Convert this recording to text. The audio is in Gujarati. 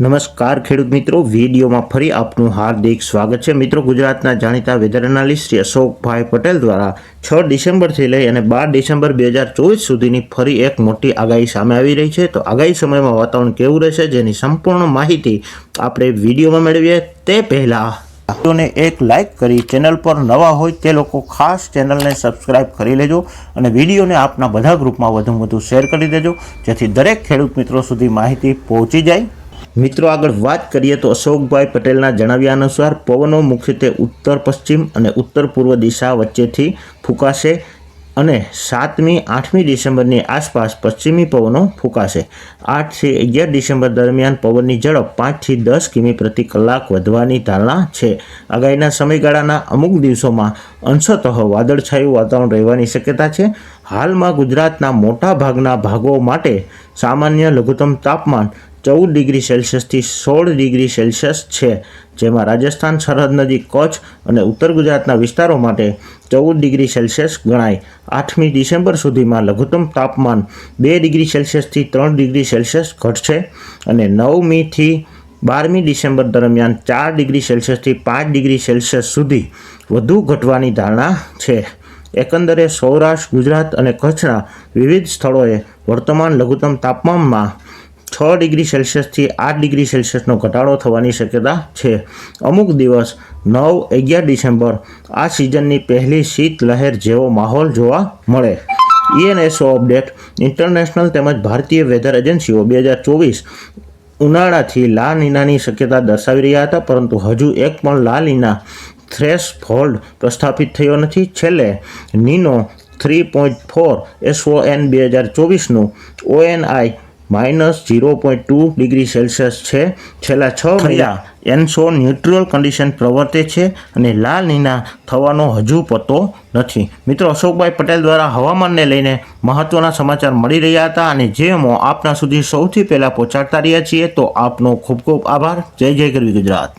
નમસ્કાર ખેડૂત મિત્રો, વિડીયોમાં ફરી આપનું હાર્દિક સ્વાગત છે. મિત્રો, ગુજરાતના જાણીતા વેધર એનાલિસ્ટ શ્રી અશોકભાઈ પટેલ દ્વારા છ ડિસેમ્બરથી લઈ અને બાર ડિસેમ્બર બે હજાર ચોવીસ સુધીની ફરી એક મોટી આગાહી સામે આવી રહી છે. તો આગાહી સમયમાં વાતાવરણ કેવું રહેશે જેની સંપૂર્ણ માહિતી આપણે વિડીયોમાં મેળવીએ તે પહેલાં વિડીયોને એક લાઇક કરી ચેનલ પર નવા હોય તે લોકો ખાસ ચેનલને સબસ્ક્રાઇબ કરી લેજો અને વિડીયોને આપના બધા ગ્રુપમાં વધુ વધુ શેર કરી દેજો, જેથી દરેક ખેડૂત મિત્રો સુધી માહિતી પહોંચી જાય. મિત્રો, આગળ વાત કરીએ તો અશોકભાઈ પટેલના જણાવ્યા અનુસાર પવનો મુખ્યત્વે ઉત્તર, પશ્ચિમ અને ઉત્તર પૂર્વ દિશા વચ્ચેથી ફૂંકાશે અને સાતમી, આઠમી ડિસેમ્બરની આસપાસ પશ્ચિમી પવનો ફૂંકાશે. આઠથી અગિયાર ડિસેમ્બર દરમિયાન પવનની ઝડપ પાંચથી દસ કિમી પ્રતિ કલાક વધવાની ધારણા છે. આગાહીના સમયગાળાના અમુક દિવસોમાં અંશતઃ વાદળછાયું વાતાવરણ રહેવાની શક્યતા છે. હાલમાં ગુજરાતના મોટા ભાગના ભાગો માટે સામાન્ય લઘુત્તમ તાપમાન ચૌદ ડિગ્રી સેલ્સિયસથી સોળ ડિગ્રી સેલ્સિયસ છે, જેમાં રાજસ્થાન સરહદ નજીક કચ્છ અને ઉત્તર ગુજરાતના વિસ્તારો માટે ચૌદ ડિગ્રી સેલ્સિયસ ગણાય. આઠમી ડિસેમ્બર સુધીમાં લઘુત્તમ તાપમાન બે ડિગ્રી સેલ્સિયસથી ત્રણ ડિગ્રી સેલ્સિયસ ઘટશે અને નવમીથી બારમી ડિસેમ્બર દરમિયાન ચાર ડિગ્રી સેલ્સિયસથી પાંચ ડિગ્રી સેલ્સિયસ સુધી વધુ ઘટવાની ધારણા છે. એકંદરે સૌરાષ્ટ્ર, ગુજરાત અને કચ્છના વિવિધ સ્થળોએ વર્તમાન લઘુત્તમ તાપમાનમાં છ ડિગ્રી સેલ્સિયસથી આઠ ડિગ્રી સેલ્સિયસનો ઘટાડો થવાની શક્યતા છે. અમુક દિવસ નવ અગિયાર ડિસેમ્બર આ સિઝનની પહેલી શીત લહેર જેવો માહોલ જોવા મળે. ઈએનએસઓ અપડેટ, ઇન્ટરનેશનલ તેમજ ભારતીય વેધર એજન્સીઓ બે હજાર ચોવીસ ઉનાળાથી લા નીનાની શક્યતા દર્શાવી રહ્યા હતા, પરંતુ હજુ એક પણ લા નીના થ્રેશ ફોલ્ડ પ્રસ્થાપિત થયો નથી. છેલ્લે Nino three point four SON બે હજાર ચોવીસનું ONI minus zero point two degree Celsius છે. છેલ્લા છ મહિના એનસો ન્યુટ્રલ કન્ડિશન પ્રવર્તે છે અને લાલ નીના થવાનો હજુ પતો નથી. મિત્રો અશોકભાઈ પટેલ દ્વારા હવામાનને લઈને મહત્ત્વના સમાચાર મળી રહ્યા હતા અને જેમો આપના સુધી સૌથી પહેલાં પહોંચાડતા રહ્યા છીએ તો આપનો ખૂબ ખૂબ આભાર. જય જય કરવી ગુજરાત.